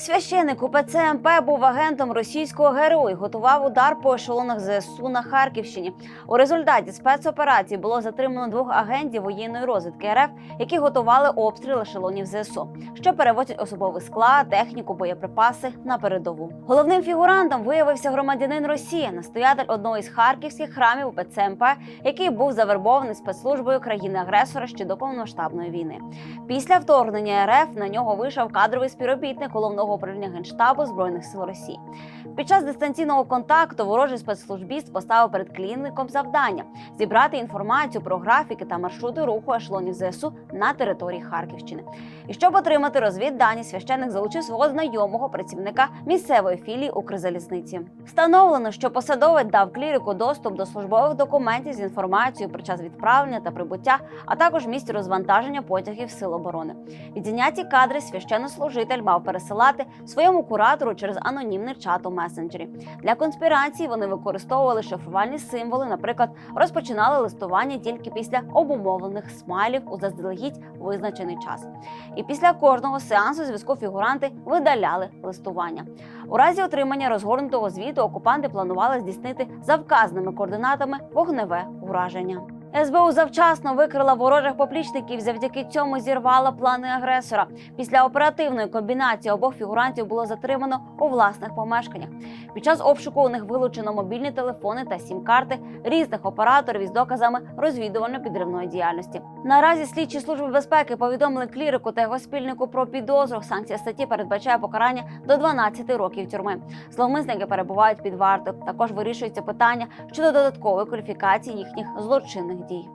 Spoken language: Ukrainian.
Священик УПЦ МП був агентом російського ГРУ і готував удар по ешелонах ЗСУ на Харківщині. У результаті спецоперації було затримано двох агентів воєнної розвідки РФ, які готували обстріл ешелонів ЗСУ, що перевозять особовий склад, техніку, боєприпаси на передову. Головним фігурантом виявився громадянин Росії, настоятель одного із харківських храмів УПЦ МП, який був завербований спецслужбою країни-агресора ще до повномасштабної війни. Після вторгнення РФ на нього вийшов кадровий співробітник головного управління генштабу збройних сил Росії. Під час дистанційного контакту ворожий спецслужбіст поставив перед клієнтом завдання зібрати інформацію про графіки та маршрути руху ешелонів ЗСУ на території Харківщини. І щоб отримати розвіддані, священник залучив свого знайомого працівника місцевої філії Укрзалізниці. Встановлено, що посадовець дав клірику доступ до службових документів з інформацією про час відправлення та прибуття, а також місць розвантаження потягів сил оборони. Відзняті кадри священнослужитель мав пересилати своєму куратору через анонімний чат у месенджері. Для конспірації вони використовували шифрувальні символи, наприклад, розпочинали листування тільки після обумовлених смайлів у заздалегідь визначений час. І після кожного сеансу зв'язку фігуранти видаляли листування. У разі отримання розгорнутого звіту окупанти планували здійснити за вказаними координатами вогневе ураження. СБУ завчасно викрила ворожих поплічників. Завдяки цьому зірвала плани агресора. Після оперативної комбінації обох фігурантів було затримано у власних помешканнях. Під час обшуку у них вилучено мобільні телефони та сім-карти різних операторів із доказами розвідувально-підривної діяльності. Наразі слідчі служби безпеки повідомили клірику та його спільнику про підозру. Санкція статті передбачає покарання до 12 років тюрми. Зловмисники перебувають під вартою. Також вирішується питання щодо додаткової кваліфікації їхніх злочинних 一